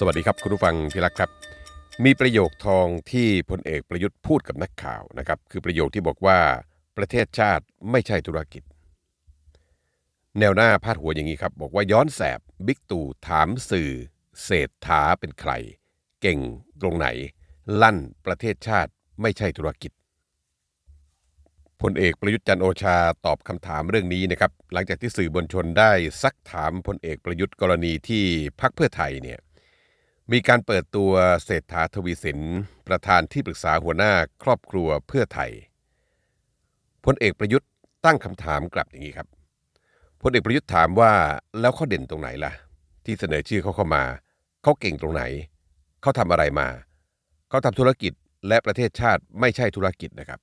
สวัสดีครับคุณผู้ฟังที่รักครับ มีประโยคทองที่พลเอกประยุทธ์พูดกับนักข่าวนะครับ คือประโยคที่บอกว่าประเทศชาติไม่ใช่ธุรกิจ แนวหน้าพาดหัวอย่างนี้ครับ บอกว่าย้อนแสบบิ๊กตู่ถามสื่อ เศรษฐาเป็นใคร เก่งตรงไหน ลั่นประเทศชาติไม่ใช่ธุรกิจพลเอกประยุทธ์จันโอชาตอบคำถามเรื่องนี้นะครับ หลังจากที่สื่อมวลชนได้ซักถามพลเอกประยุทธ์กรณีที่พักเพื่อไทยเนี่ย มีการเปิดตัวเศรษฐาทวีสิน ประธานที่ปรึกษาหัวหน้าครอบครัวเพื่อไทยพลเอกประยุทธ์ตั้งคำถามกลับอย่างนี้ครับพลเอกประยุทธ์ถามว่าแล้วเขาเด่นตรงไหนล่ะ ที่เสนอชื่อเขาเข้ามา เขาเก่งตรงไหน เขาทำอะไรมา เขาทำธุรกิจและประเทศชาติไม่ใช่ธุรกิจนะครับ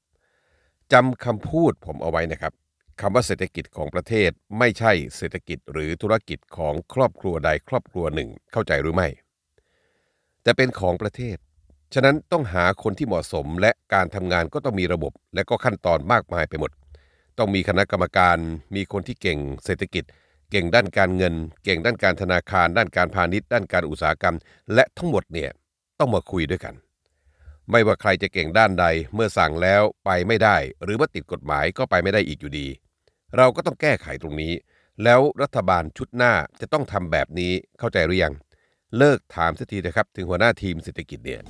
จำคำพูดผมเอาไว้นะครับคำว่าเศรษฐกิจของประเทศไม่ใช่เศรษฐกิจหรือธุรกิจของครอบครัวใดครอบครัวหนึ่งเข้าใจหรือไม่ แต่เป็นของประเทศ ฉะนั้นต้องหาคนที่เหมาะสมและการทำงานก็ต้องมีระบบ และก็ขั้นตอนมากมายไปหมด ต้องมีคณะกรรมการ มีคนที่เก่งเศรษฐกิจ เก่งด้านการเงิน เก่งด้านการธนาคาร ด้านการพาณิชย์ ด้านการอุตสาหกรรม และทั้งหมดเนี่ยต้องมาคุยด้วยกัน ไม่ว่าใครจะเก่งด้านใด เมื่อสั่งแล้วไปไม่ได้ หรือว่าติดกฎหมายก็ไปไม่ได้อีกอยู่ดี เราก็ต้องแก้ไขตรงนี้ แล้วรัฐบาลชุดหน้าจะต้องทำแบบนี้เข้าใจหรือยัง เลิกถามสักทีนะครับ ถึงหัวหน้าทีมเศรษฐกิจเนี่ย